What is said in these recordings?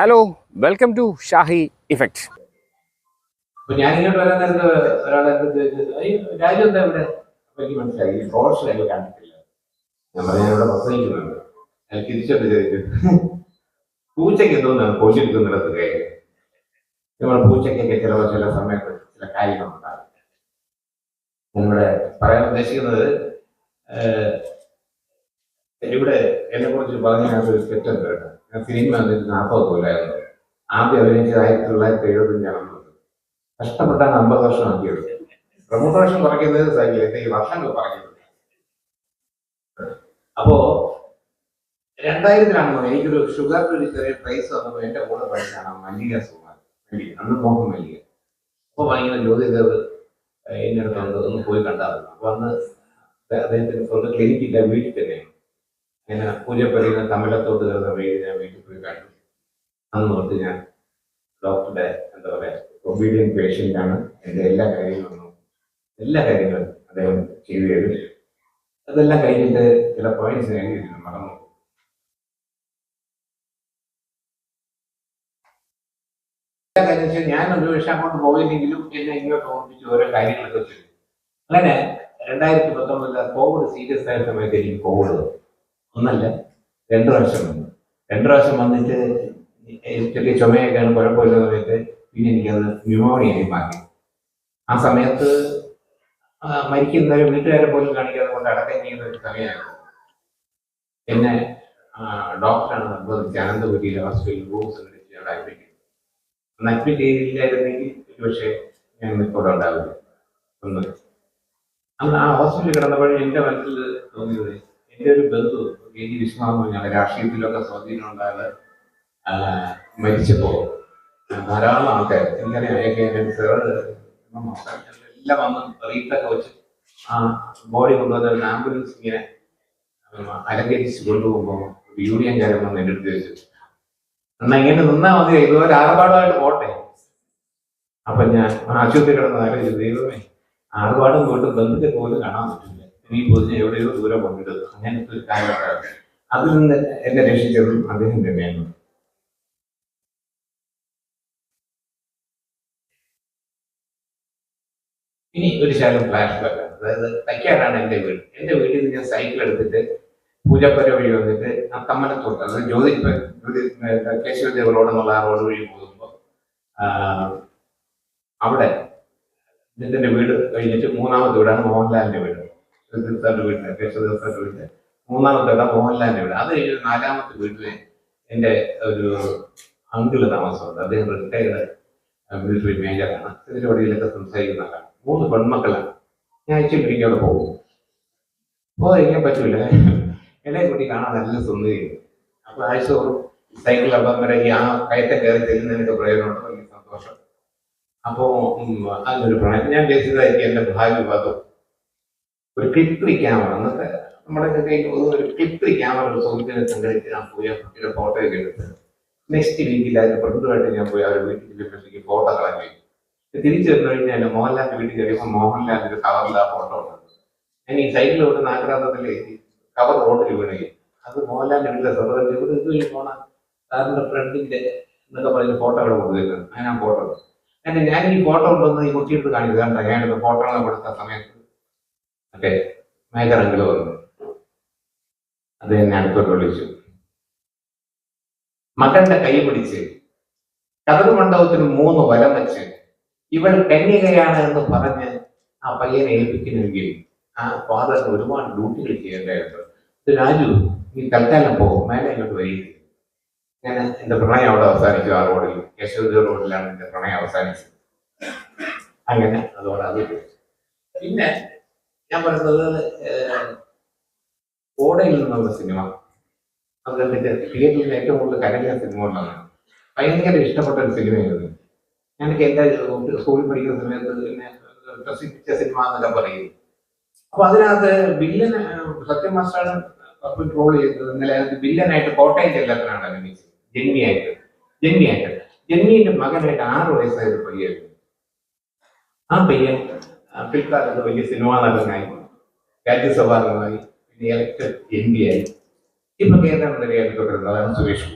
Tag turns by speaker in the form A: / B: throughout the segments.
A: Hello welcome to Shahi effect
B: ഞാൻ ഇങ്ങോട്ട് വരാൻ നേരത്ത് ഒരാളെ അടുത്ത് ചോദിച്ചു, "അയ്യോ, രാജു എന്താ എനിക്ക് ഞാൻ പറഞ്ഞു "ഞാൻ ഇവിടെ പ്രസംഗിക്കുന്നുണ്ട്. അയാൾ തിരിച്ചോട്ട് ചോദിച്ചു. പൂച്ചയ്ക്ക് എന്തോന്നാണ് കൊല്ലിരിക്കുന്നിടത്ത് കയറി? നമ്മുടെ പൂച്ചയ്ക്കൊക്കെ ചില ചില സമയത്ത് ചില കാര്യങ്ങളുണ്ടാകും ഞാനിവിടെ പറയാൻ ഉദ്ദേശിക്കുന്നത് ഇവിടെ എന്നെ കുറിച്ച് പറഞ്ഞ ഒരു തെറ്റുണ്ട് കേട്ടോ. സിനിമ വന്നിട്ട് നാൽപ്പത് കൊല്ലായിരുന്നു. ആദ്യം അഭിനയിച്ചത് ആയിരത്തി തൊള്ളായിരത്തി എഴുപത്തഞ്ചാണെന്ന് കഷ്ടപ്പെട്ടാണ് അമ്പത് വർഷം ആക്കിയത് റെമുനറേഷൻ കുറയ്ക്കുന്നത് സൈക്കിൾ വർഷങ്ങൾ പറയുന്നത്. അപ്പോ രണ്ടായിരത്തിലാണ് എനിക്കൊരു ഷുഗർ ഒരു ചെറിയ പ്രൈസ് വന്നപ്പോൾ എന്റെ കൂടെ പഠിച്ചാണ് മല്ലിക സുമാർ മല്ലിക അന്ന് മോഹൻ മല്ലിക. അപ്പൊ ഭയങ്കര ജ്യോതിദേവ് ദേവ് അടുത്തുണ്ട് ഒന്ന് പോയി കണ്ടാറുണ്ട്. അപ്പൊ അന്ന് അദ്ദേഹത്തിന് സ്വന്തം ക്ലിനിക്കില്ല വീട്ടിൽ തന്നെയാണ് ഇങ്ങനെ പൂജപ്പടിയിൽ തമിഴത്തോട്ട് കയറുന്ന വഴി ഞാൻ വീട്ടിൽ പോയി കണ്ടു. അന്ന് തൊട്ട് ഞാൻ ഡോക്ടറുടെ എന്താ പറയാ ഒബീഡിയൻ പേഷ്യന്റാണ് എന്റെ എല്ലാ കാര്യങ്ങളും എല്ലാ കാര്യങ്ങളും അദ്ദേഹം ചെയ്തു ചെയ്തു അതെല്ലാം കഴിഞ്ഞിട്ട് ചില പോയിന്റ്സ് എഴുതിയിരുന്നു മറന്നു. ഞാൻ ഒരു പക്ഷെ അങ്ങോട്ട് പോയില്ലെങ്കിലും എന്നെ ഇങ്ങോട്ട് ഓർമ്മിച്ച് ഓരോ കാര്യങ്ങളൊക്കെ അങ്ങനെ രണ്ടായിരത്തി പത്തൊമ്പതിൽ കോവിഡ് സീരിയസ് ആയ സമയത്ത് എനിക്ക് കോവിഡ്. ഒന്നല്ല രണ്ട് പ്രാവശ്യം വന്നു. രണ്ട് പ്രാവശ്യം വന്നിട്ട് ചെറിയ ചുമയൊക്കെയാണ് കുഴപ്പമില്ല സമയത്ത് പിന്നെ എനിക്കത് ന്യൂമോണിയായി മാറി. ആ സമയത്ത് മരിക്കുന്നവരെ മരിക്കുന്ന വീട്ടുകാരെ പോലും കാണിക്കാതെ കൊണ്ട് അടക്കം ചെയ്യുന്ന ഒരു സമയമായിരുന്നു എന്നെ ഡോക്ടറാണ് നിർബന്ധിച്ച് അനന്തപുരിയിലെ ഹോസ്പിറ്റലിൽ റൂം സംഘടിച്ച് അവിടെ അഡ്മിറ്റ് ചെയ്തു അന്ന് അഡ്മിറ്റ് ചെയ്തില്ലായിരുന്നെങ്കിൽ പക്ഷേ ഞാൻ ഇപ്പോൾ ഉണ്ടാവില്ല. ഒന്ന്. അന്ന് ആ ഹോസ്പിറ്റലിൽ കിടന്നപ്പോഴും എന്റെ മനസ്സിൽ തോന്നിയത് എന്റെ ഒരു ബന്ധു. കെ ജി വിശ്വനാഥ് പറഞ്ഞാൽ രാഷ്ട്രീയത്തിലൊക്കെ സ്വാധീനം ഉണ്ടായത് മരിച്ചപ്പോൾ ധാരാളം ആൾക്കാർ ഇങ്ങനെ അയക്കാൻ എല്ലാം വന്ന് റീത്തൊക്കെ വെച്ച് ആ ബോഡി കൊണ്ടുവന്ന ആംബുലൻസ് ഇങ്ങനെ അലങ്കരിച്ച് കൊണ്ടുപോകുമ്പോൾ യൂണിയൻകാരൻ വന്ന് എന്റെ അടുത്ത് ചോദിച്ചു എന്നാ ഇങ്ങനെ നിന്നാ മതി ഇതുപോലെ ആർഭാടമായിട്ട് പോട്ടെ. അപ്പൊ ഞാൻ ആശുപത്രി കിടന്ന് ആലോചിച്ചു ദൈവമേ ആർഭാടം പോയിട്ട് ബന്ധുക്കൾ പോലും കാണാൻ പറ്റില്ല. നീ പൊതിഞ്ഞ് എവിടെയോ ദൂരം കൊണ്ടിടുക അങ്ങനത്തെ ഒരു കാര്യമാണ് അതിൽ നിന്ന് എന്നെ രക്ഷിച്ചതും അദ്ദേഹം തന്നെയാണ്. ഇനി ഒരു ശകലം ഫ്ലാഷ് ബാക്ക് അതായത് തയ്ക്കാനാണ് എന്റെ വീട്. എന്റെ വീട്ടിൽ നിന്ന് ഞാൻ സൈക്കിൾ എടുത്തിട്ട് പൂജപ്പര വഴി വന്നിട്ട് ആ തമ്മനത്തോട്ട് അതായത് ജ്യോതി ജ്യോതി കേശവദേവ് റോഡ് എന്നുള്ള ആ റോഡ് വഴി പോകുമ്പോൾ അവിടെ ഇതിന്റെ വീട് കഴിഞ്ഞിട്ട് മൂന്നാമത്തെ വീടാണ് മോഹൻലാലിന്റെ വീട്. തീർത്ഥാന്റെ വീട് കേശവദേവത്തിന്റെ വീട്ടിൽ മൂന്നാമത്തെ വീടാണ് മോഹൻലാലിന്റെ വീട്. അത് കഴിഞ്ഞ് നാലാമത്തെ വീട്ടിലെ എന്റെ ഒരു അങ്കിൾ താമസമുണ്ട്. അദ്ദേഹം റിട്ടയർഡ് മിലിറ്ററി മേജറാണ് തിരുവടിയിലൊക്കെ സംസാരിക്കുന്ന ആളാണ്. മൂന്ന് പെൺമക്കളാണ്. ഞാൻ അയച്ചു പിടിക്കും അവിടെ പോകും പോകാതിരിക്കാൻ പറ്റൂല. എന്നെ കുട്ടി കാണാൻ നല്ല സുന്ദരിയാണ്. അപ്പൊ ആഴ്ച സൈക്കിൾ അപ്പം വരെ ഈ ആ കയറ്റം കയറി ചെല്ലുന്നതിനൊക്കെ പ്രയോജനമുണ്ട്. വലിയ സന്തോഷം. അപ്പോ അതിനൊരു പ്രണയം ഞാൻ വിചാരിച്ചതായിരിക്കും എന്റെ ഭാഗ്യഭാഗം ഒരു ക്ലിപ്രി ക്യാമറ അന്നത്തെ നമ്മുടെ ഒരു ക്ലിപ്രി ക്യാമറ ഒരു സുഹൃത്തിനെ സംഘടിച്ച് ഞാൻ പോയി കുട്ടിയുടെ ഫോട്ടോ ഒക്കെ എടുത്ത് നെക്സ്റ്റ് വീക്കിൽ അതിന് ഫ്രണ്ടുമായിട്ട് ഞാൻ പോയി അവരുടെ വീട്ടിൽ ചെല്ലുമ്പോഴത്തേക്ക് ഫോട്ടോ കളഞ്ഞു തിരിച്ചു വന്നു കഴിഞ്ഞാൽ മോഹൻലാലിന്റെ വീട്ടിൽ കയറിയപ്പോൾ മോഹൻലാലിന്റെ കവറിൽ ആ ഫോട്ടോ ഉണ്ട്. ഞാൻ ഈ സൈക്കിൾ കൊണ്ട് നാഗരാന്തത്തിലെ കവർ റോഡിൽ വീണേ അത് മോഹൻലാലിന്റെ വീട്ടിലെ സഹോദരൻ ഇവിടെ ഇത് പോണ? സാറിന്റെ ഫ്രണ്ടിന്റെ എന്നൊക്കെ പറഞ്ഞ് ഫോട്ടോ അവിടെ കൊണ്ടുവരുന്നത്. അങ്ങനെ ഫോട്ടോ അങ്ങനെ ഞാൻ ഈ ഫോട്ടോ കൊണ്ടുവന്ന് ഈ കുട്ടിയെടുത്ത് കാണിക്കുന്നത് കണ്ട? ഞാൻ ഫോട്ടോകളെ കൊടുത്ത സമയത്ത് മറ്റേ മേജറങ്കിൾ വന്നു അത് എന്നെ അടുത്തോട്ട് വിളിച്ചു. മകന്റെ കൈ പിടിച്ച് കതിർ മണ്ഡപത്തിന് മൂന്ന് വലം വെച്ച് ഇവൾ കന്യകയാണ് എന്ന് പറഞ്ഞ് ആ പയ്യനെ ഏൽപ്പിക്കുന്നെങ്കിൽ ആ ഫാദറിന് ഒരുപാട് ഡ്യൂട്ടികൾ ചെയ്യേണ്ടതായിട്ടുണ്ട് രാജു നീ തൽക്കാലം പോകും മേലെ ഇങ്ങോട്ട് വരിക ഞാൻ എന്റെ പ്രണയം അവിടെ അവസാനിച്ചു ആ റോഡിൽ യശോദ റോഡിലാണ് എന്റെ പ്രണയം അവസാനിച്ചത്. അങ്ങനെ അതോടെ അത് പിന്നെ ഞാൻ പറയുന്നത് ഓടയിൽ നിന്നുള്ള സിനിമ. കണ്ടിട്ട് തിയേറ്ററിൽ ഏറ്റവും കൂടുതൽ കരഞ്ഞ സിനിമകളാണ് ഭയങ്കര ഇഷ്ടപ്പെട്ട ഒരു സിനിമയായിരുന്നു. ഞാനൊക്കെ എന്റെ സ്കൂളിൽ പഠിക്കുന്ന സമയത്ത് പിന്നെ പ്രസിദ്ധിച്ച സിനിമ എന്നൊക്കെ പറയും. അപ്പൊ അതിനകത്ത് വില്ലൻ സത്യം മാസ്റ്ററാണ് ട്രോൾ ചെയ്തത്. ഇന്നലെ വില്ലനായിട്ട് കോട്ടയം ചെല്ലത്തിനാണ് അഭിനയിച്ചത്. ജന്മിയായിട്ട് ജന്മിയായിട്ട് ജന്മിന്റെ മകനായിട്ട് ആറ് വയസ്സായ ഒരു പയ്യായിരുന്നു ആ പയ്യൻ പിൽക്കാലത്ത് വലിയ സിനിമാ നടനായി. രാജ്യസഭാ നടനായി പിന്നെ ഇലക്ടഡ് എം പി ആയി ഇപ്പൊ കേന്ദ്രമന്ത്രിയായിട്ട് തുടരുന്നത് അതാണ് സുരേഷ്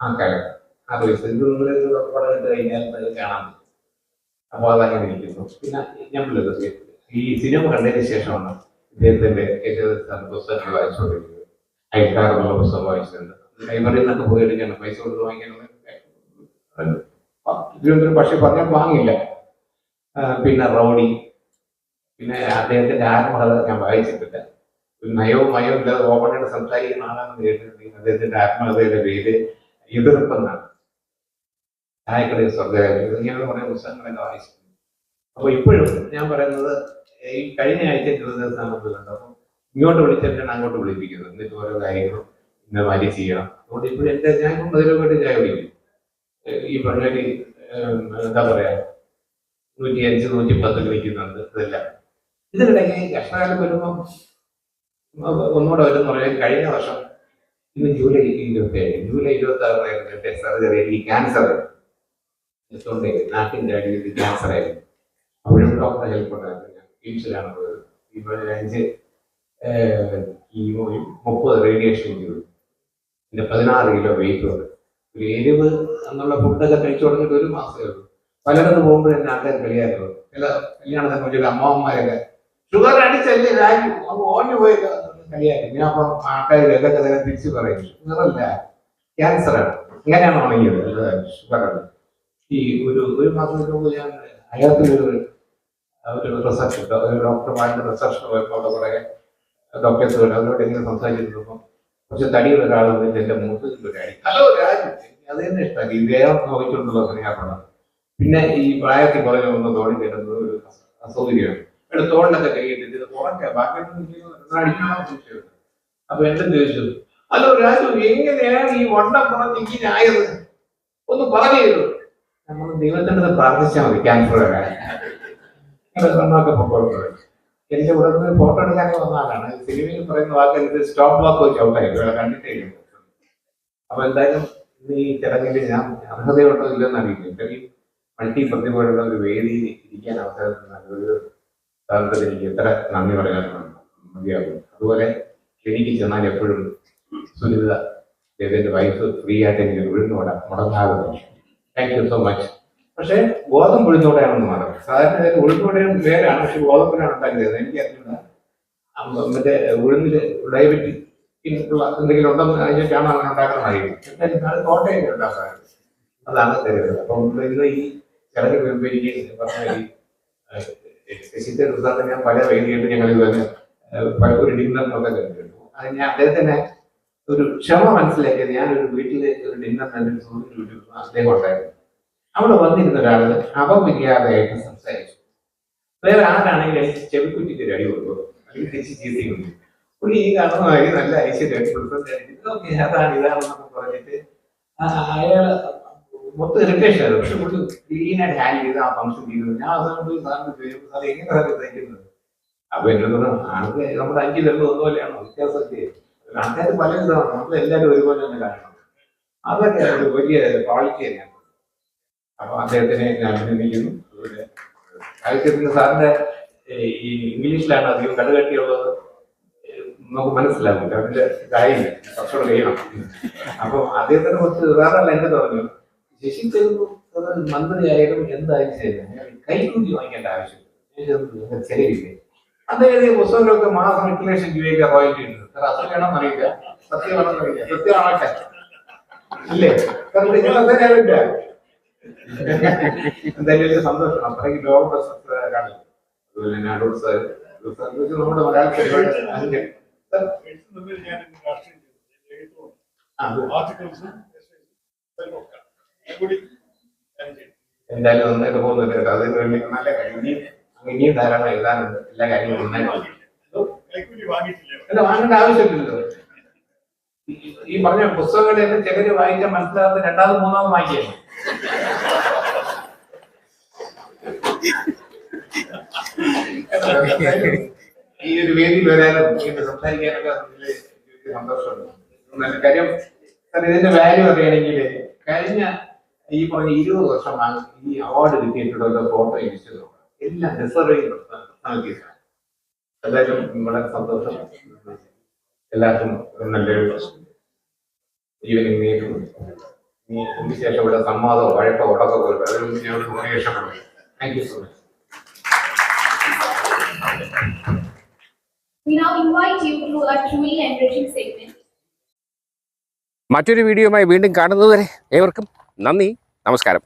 B: ആ കാലം. ആ വയസ്സ് ഇത് നിങ്ങൾ പടം കഴിഞ്ഞാൽ കാണാൻ അപ്പോൾ അതങ്ങനെ ഇരിക്കുന്നു. പിന്നെ ഞാൻ ഈ സിനിമ കണ്ടതിന് ശേഷമാണ് ഇദ്ദേഹത്തിന്റെ ഏറ്റവും പുസ്തകങ്ങൾ വായിച്ചുകൊണ്ടിരിക്കുന്നത്. അയൽക്കാരെന്നുള്ള പുസ്തകം വായിച്ചിട്ടുണ്ട്. ലൈബ്രറിയിൽ നിന്നൊക്കെ പോയെടുക്കാണ് പൈസ കൊടുത്ത് വാങ്ങിക്കണം തിരുവനന്തപുരം പക്ഷെ പറഞ്ഞാൽ വാങ്ങില്ല. പിന്നെ റൗഡി. പിന്നെ അദ്ദേഹത്തിന്റെ ആത്മകഥ ഞാൻ വായിച്ചിട്ടില്ല. ഒരു നയവും മയവും ഇല്ലാതെ ഓപ്പണായിട്ട് സംസാരിക്കുന്ന ആളാണെന്ന് കേട്ടിട്ടുണ്ടെങ്കിൽ അദ്ദേഹത്തിന്റെ ആത്മകഥയുടെ പേര് എതിർപ്പെന്നാണ് ചായക്കടയിൽ സ്വർഗരാജ്യം ഇങ്ങനെയുള്ള കുറേ പുസ്തകങ്ങളൊക്കെ വായിച്ചിട്ടുണ്ട്. അപ്പോൾ ഇപ്പോഴും ഞാൻ പറയുന്നത് ഈ കഴിഞ്ഞ ആഴ്ച തിരുവനന്തപുരത്ത് അപ്പം ഇങ്ങോട്ട് വിളിച്ചിട്ടാണ് അങ്ങോട്ട് വിളിപ്പിക്കുന്നത്. എന്നിട്ട് ഓരോ കാര്യങ്ങളും ഇന്ന മാതിരി ചെയ്യണം. അതുകൊണ്ട് ഇപ്പോഴും എന്റെ ഞാൻ ഇപ്പം മധുരമായിട്ട് ചായ ഏഹ് ഈ പറഞ്ഞൊരു എന്താ പറയാ നൂറ്റി അഞ്ച് നൂറ്റി പത്ത് വിളിക്കുന്നുണ്ട് ഇതെല്ലാം. ഇതിനിടയ്ക്ക് കഷ്ടകാലം വരുമ്പോൾ ഒന്നുകൂടെ വരും പറയാൻ കഴിഞ്ഞ വർഷം ഇന്ന് ജൂലൈ ഇരുപത്തി ഏഴ് ജൂലൈ ഇരുപത്തി ആറിനായിരുന്നു സർജറി ഈ ക്യാൻസർ എത്തുകൊണ്ട് നാട്ടിന്റെ അടിയിൽ ക്യാൻസർ ആയിരുന്നു. അപ്പോഴും ഡോക്ടറെ ഹെൽപ്പ് ഉണ്ടായിരുന്നു. ഞാൻ കിംസിലാണ് പോയത് ഏഹ്, കീമോയും മുപ്പത് റേഡിയേഷൻ ചെയ്തു. പിന്നെ പതിനാറ് കിലോ വെയിറ്റ് ഉണ്ട്. ഒരു എരിവ് എന്നുള്ള ഫുഡൊക്കെ കഴിച്ചു തുടങ്ങിയിട്ട് ഒരു മാസമേ ഉള്ളൂ. പലയിടത്ത് പോകുമ്പോഴും എന്റെ ആൾക്കാർ കളിയായിരുന്നു ചില കല്യാണത്തെ ചില അമ്മാവന്മാരൊക്കെ ഷുഗർ അടിച്ചല്ലേ രാജു? അത് ഓഞ്ഞു പോയി കളിയാക്കി. ഞാൻ അപ്പം ആൾക്കാർ ഇതൊക്കെ തന്നെ തിരിച്ചു പറയും. ഷുഗറല്ല ആണ്. ഇങ്ങനെയാണ് ഉണങ്ങിയത്. അല്ല ഈ ഒരു ഒരു മാസത്തിന് ഞാൻ അയാൾക്കൊരു ഒരു റിസർച്ച് ഡോക്ടർമാരുടെ റിസർച്ച് പോയപ്പോൾ അവിടെ കുറേ ഡോക്ടേഴ്സ് വരും അവരോട് ഇങ്ങനെ സംസാരിച്ചിരുന്നപ്പോൾ കുറച്ച് തടിയുള്ള ഒരാൾ വന്നിട്ട് എന്റെ മൂത്തത്തിൽ ഒരു അടി. ഹലോ രാജു. അത് തന്നെ ഇഷ്ടമാക്കി ഇദ്ദേഹം നോക്കിക്കൊണ്ടുള്ള സ്നേഹമാണ്. പിന്നെ ഈ പ്രായത്തിൽ കുറഞ്ഞ ഒന്ന് തോണി തരുന്നത് ഒരു അസൗകര്യമാണ്. തോളിലൊക്കെ കൈയിട്ടിട്ട് ഇത് കുറയ്ക്കാം ബാക്കി അപ്പൊ എന്റെ ദേഷ്യം അല്ല രാജു എങ്ങനെയാണ് ഈ വണ്ട കുറഞ്ഞ് ഇങ്ങനെ ആയത്? ഒന്ന് പറഞ്ഞു നമ്മൾ ദൈവത്തിന്റെ പ്രാർത്ഥിച്ചാൽ മതി ക്യാൻസർ വരാൻ വണ്ണമൊക്കെ എന്റെ ഉടനെ നിന്ന് ഫോട്ടോ എടുക്കാനേ വന്ന ആളാണ് സിനിമയിൽ പറയുന്ന വാക്ക് സ്റ്റോപ്പ് വാക്ക് വെച്ച് ഔട്ടായി കണ്ടിട്ടേ. അപ്പൊ എന്തായാലും ഈ ചടങ്ങിൽ ഞാൻ അർഹതയുണ്ടോ ഇല്ലെന്ന് അറിയില്ല. മൾട്ടി പ്രതിഭയുള്ള ഒരു വേദിയിൽ ഇരിക്കാൻ അവസരം തന്ന സ്ഥാനത്തിൽ എനിക്ക് എത്ര നന്ദി പറയാനാണ് മതിയാകും അതുപോലെ എനിക്ക് ചെന്നാൽ എപ്പോഴും സുനിത ദേവന്റെ വൈഫ് ഫ്രീ ആയിട്ട് എനിക്ക് ഉഴുന്നോട മുടങ്ങാകുന്നു താങ്ക് യു സോ മച്ച് പക്ഷേ ഗോതമ്പ് ഉഴുന്നോടെയാണെന്ന് മാറും സാധാരണ ഇതിൽ ഉഴുന്നോടെയും വേറാണ് പക്ഷെ ഗോതമ്പിനാണ് ഉണ്ടാക്കിയത്. എനിക്ക് അറിഞ്ഞില്ല മറ്റേ ഉഴുന്നിൽ ഡയബറ്റിക് ഉള്ള എന്തെങ്കിലും ഉണ്ടെന്ന് കഴിഞ്ഞിട്ടാണ് അങ്ങനെ ഉണ്ടാക്കുന്നതായിരിക്കും എന്തായാലും അത് കോട്ടയം ഉണ്ടാക്കാറ് അതാണ് തരുന്നത് അപ്പം ഇന്ന് ഈ ചടങ്ങ് വരുമ്പോൾ എനിക്ക് പറഞ്ഞ ശശിന്റെ റിസൾട്ട് ഞാൻ പല വേണ്ടിയിട്ട് ഞങ്ങൾ ഇതുവരെ പല ഒരു ഡിന്നറിനൊക്കെ കണ്ടിട്ടുണ്ട്. അത് ഞാൻ അദ്ദേഹത്തിന്റെ ഒരു ക്ഷമ മനസ്സിലാക്കിയത് ഞാൻ ഒരു വീട്ടിലേക്ക് ഒരു ഡിന്നർ ഇരുന്നു. അദ്ദേഹം ഉണ്ടായിരുന്നു. അവിടെ വന്നിരുന്ന ഒരാൾ അപമര്യാദയായിട്ട് സംസാരിച്ചു. വേറെ ആരാണെങ്കിൽ എനിക്ക് ചെവിക്കുറ്റിക്ക് അടി കൊടുക്കും അല്ലെങ്കിൽ തിരിച്ച് ചീത്തി പുള്ളി ഈ കാണുന്നതായി നല്ല ഐശ്വര്യം അതാണ് ഇതാണെന്നൊക്കെ പറഞ്ഞിട്ട് ആ, അയാൾ മൊത്തം ഇറിറ്റേഷൻ പക്ഷെ കുറച്ച് ക്ലീൻ ആയിട്ട് ഹാൻഡിൽ ചെയ്ത് ആ ഫംഗ്ഷൻ ചെയ്തു. ഞാൻ അതുകൊണ്ട് സാറിന് ചോദിച്ചു സാർ എങ്ങനെയാണ് തയ്ക്കുന്നത്. അപ്പൊ എന്റെ ആൾക്ക് നമ്മുടെ അഞ്ചു പേർക്ക് ഒന്നുപോലെയാണോ? വ്യത്യാസമൊക്കെ. ആൾക്കാർ പല ഇതാണ്. നമ്മൾ എല്ലാവരും ഒരുപോലെ തന്നെ കാണണം. അതൊക്കെ ഒരു വലിയ ക്വാളിറ്റി തന്നെയാണ് അപ്പൊ അദ്ദേഹത്തിനെ ഞാൻ അഭിനന്ദിക്കുന്നു. അതുപോലെ സാറിന്റെ ഈ ഇംഗ്ലീഷിലാണ് അധികം കടുകട്ടിയുള്ളത് നമുക്ക് മനസ്സിലാകും അതിന്റെ കാര്യമില്ല. കുറച്ചുകൂടെ കഴിയണം അപ്പൊ അദ്ദേഹത്തിനെ കുറിച്ച് വേറെ എന്റെ പറഞ്ഞു ശശി തരുന്നു മന്ത്രിയായാലും എന്തായാലും ശരി കൈക്കൂലി വാങ്ങിക്കേണ്ട ആവശ്യം ചെലവില്ലേ അദ്ദേഹം എഴുതിയ പുസ്തകങ്ങളൊക്കെ മാസം എട്ട് ലക്ഷം രൂപയൊക്കെ റോയൽറ്റി ഉണ്ട് സാർ അസത്യമാണെന്ന് അറിയില്ല സത്യമാണെന്ന് അറിയില്ല സത്യമാണൊക്കെ ഇല്ലേ സാർ നിങ്ങൾ അതന്നെ അറിയില്ല എന്തായാലും വലിയ സന്തോഷം. അത്രയ്ക്ക് ലോക പ്രശസ്ത കാണില്ല അതുപോലെ തന്നെ അടൂർ സാർ. നമ്മുടെ മലയാള പരിപാടി അതിന്റെ ആ, എന്തായാലും നന്നായിട്ട് പോകുന്നുണ്ട് അതിന് വേണ്ടി നല്ല കാര്യം. ഇനിയും ധാരാളം എഴുതാനുണ്ട്. എല്ലാ കാര്യങ്ങളും നന്നായിട്ട് അല്ല വാങ്ങേണ്ട ആവശ്യമില്ലല്ലോ. ഈ- പറഞ്ഞ പുസ്തകങ്ങളെ ചിലര് വായിച്ചാൽ മനസ്സിലാകാത്ത രണ്ടാമത് മൂന്നാമത് വായിക്കാം ഈ ഒരു വേദിയിൽ വരാനും ഇങ്ങനെ സംസാരിക്കാനൊക്കെ സന്തോഷമുണ്ട്. കാര്യം. സാർ ഇതിന്റെ വാല്യൂ അറിയണമെങ്കിൽ കഴിഞ്ഞ ഈ പറഞ്ഞ ഇരുപത് വർഷമാണ് ഈ അവാർഡ് കിട്ടിയിട്ടുള്ള ഫോട്ടോ ഇരിച്ചത് എല്ലാം ഡിസർവിംഗ് നൽകിയതാണ് എന്തായാലും വളരെ സന്തോഷം. എല്ലാവർക്കും നല്ലൊരു ഈവനിങ് എനിക്ക് ശേഷം ഇവിടെ സംവാദമോ വഴക്കോ ഉടക്കോ പോലും അതിന് മുമ്പ് ഞാൻ ഇവിടെ രക്ഷപ്പെടും thank you so much
C: We now invite you to a truly enriching segment.
A: മറ്റൊരു വീഡിയോയുമായി വീണ്ടും കാണുന്നതുവരെ ഏവർക്കും നന്ദി. നമസ്കാരം.